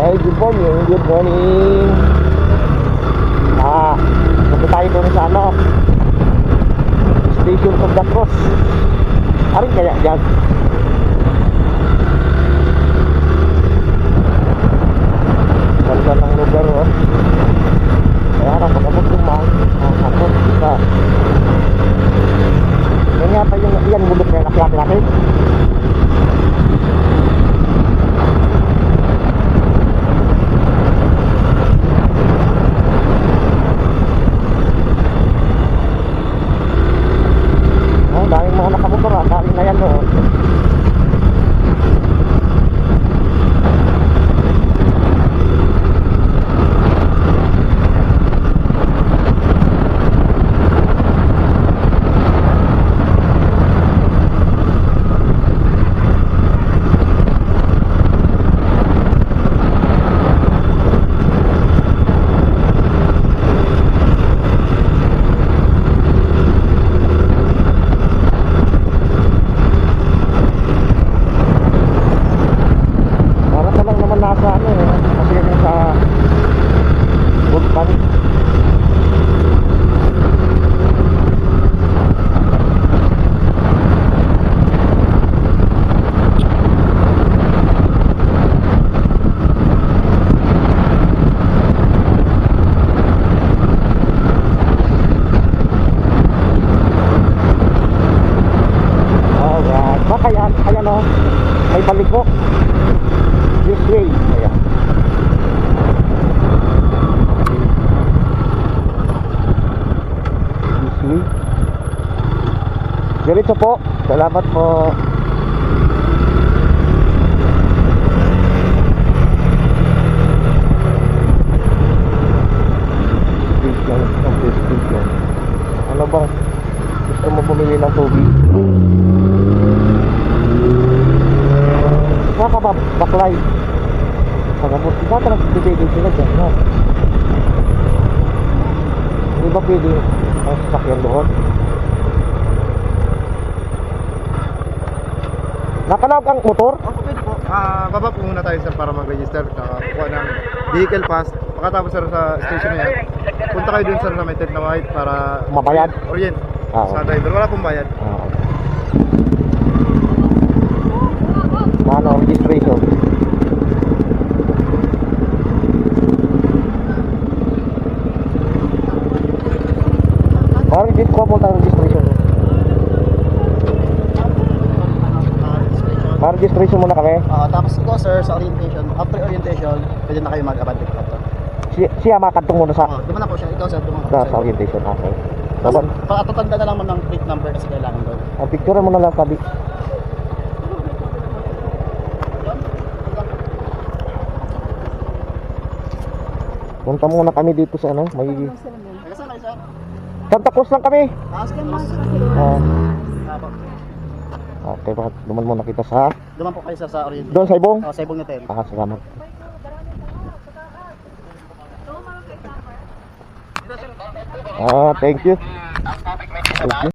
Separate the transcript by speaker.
Speaker 1: morning, good morning. Ah, punta tayo doon sa ano, Station of the Cross. Arin kaya dyan? Ganda ng lugar, oh. Kaya lang, pagkabot yung mga ang hapon, isa. Yan yata yung, yan mulot na nakiyakin natin. Oh, daming mga nakamotor ah. Dami na yan oh. Para ka lang naman nasa ano eh. Kasi yung sa Vulcan. Alright. Baka yan, ayan o. May paliko. This way. Ayan. This way. Diretso po. Salamat po. Ano bang gusto mo bumili ng tubig? Saka ka ba baklay? Pagkabot, iba talaga bibigay sila dyan, no? Hindi ba pwede ang sasakyan doon? Nakalawag ang motor?
Speaker 2: Pwede po. Ah, baba po muna tayo sir para mag-register. Saka kuha ng vehicle pass. Pagkatapos sir sa station na yan, punta kayo dun sir sa may tent na white para
Speaker 1: Mabayad?
Speaker 2: Orient.
Speaker 1: Ah,
Speaker 2: sa
Speaker 1: okay.
Speaker 2: driver. Wala pong bayad.
Speaker 1: Ah, okay. Ano, registration? Parang regist ko po tayo registration. Ma-registration muna kami.
Speaker 3: Ah, tapos ikaw sir sa orientation, after orientation, pwede na kayo mag-abandon ka to.
Speaker 1: Si, siya makatong muna sa,
Speaker 3: Oh, duman na po siya, ikaw sir, duman
Speaker 1: sa, sa orientation. Okay. Dapat,
Speaker 3: Patatanda na lang mo ng plate number kasi kailangan doon.
Speaker 1: ang picture mo na lang sabi. Punta muna kami dito sa ano,
Speaker 3: sir?
Speaker 1: Santa Cruz lang kami.
Speaker 3: Ah.
Speaker 1: Ah,
Speaker 3: Ah, po.
Speaker 1: okay, bakit duman muna kita sa
Speaker 3: Duman po kayo sir sa orientation.
Speaker 1: doon sa ibong?
Speaker 3: Oh, sa ibong hotel.
Speaker 1: Ah, salamat. Ah, thank you. Thank you.